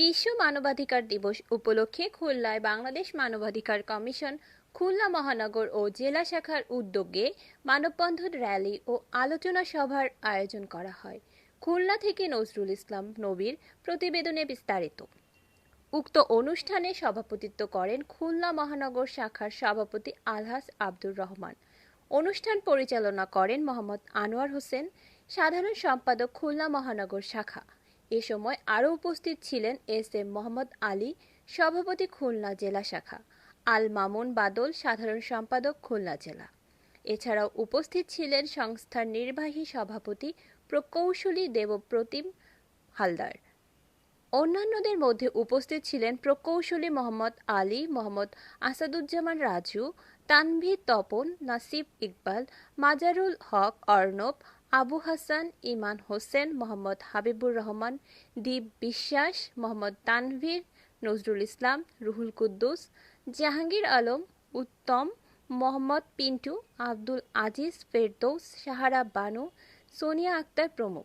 বিশ্ব মানবাধিকার দিবস উপলক্ষে খুলনায় বাংলাদেশ মানবাধিকার কমিশন, খুলনা মহানগর ও জেলা শাখার উদ্যোগে মানববন্ধন র্যালি ও আলোচনা সভার আয়োজন করা হয়। খুলনা থেকে নজরুল ইসলাম নবীর প্রতিবেদনে বিস্তারিত। উক্ত অনুষ্ঠানে সভাপতিত্ব করেন খুলনা মহানগর শাখার সভাপতি আলহাস আব্দুর রহমান। অনুষ্ঠান পরিচালনা করেন মোহাম্মদ আনোয়ার হোসেন। সাধারণ সম্পাদক খুলনা মহানগর শাখা। এ সময় আরও উপস্থিত ছিলেন এস এম মোহাম্মদ আলী, সভাপতি খুলনা জেলা শাখা, আল মামুন বাদল, সাধারণ সম্পাদক খুলনা জেলা। এছাড়াও উপস্থিত ছিলেন সংস্থার নির্বাহী সভাপতি প্রকৌশলী দেবপ্রতিম হালদার। অন্যান্যদের মধ্যে উপস্থিত ছিলেন প্রকৌশলী মোহাম্মদ আলী, মোহাম্মদ আসাদুজ্জামান রাজু, তানভীর তপন, নাসিব ইকবাল, মাজারুল হক, অর্ণব আবু হাসান ইমান হোসেন, মোহাম্মদ হাবিবুর রহমান দীপ বিশ্বাস, মোহাম্মদ তানভীর, নজরুল ইসলাম, রুহুল কুদ্দুস, জাহাঙ্গীর আলম, উত্তম, মোহাম্মদ পিন্টু, আব্দুল আজিজ ফেরদৌস সাহারা বানু, সোনিয়া আক্তার প্রমুখ।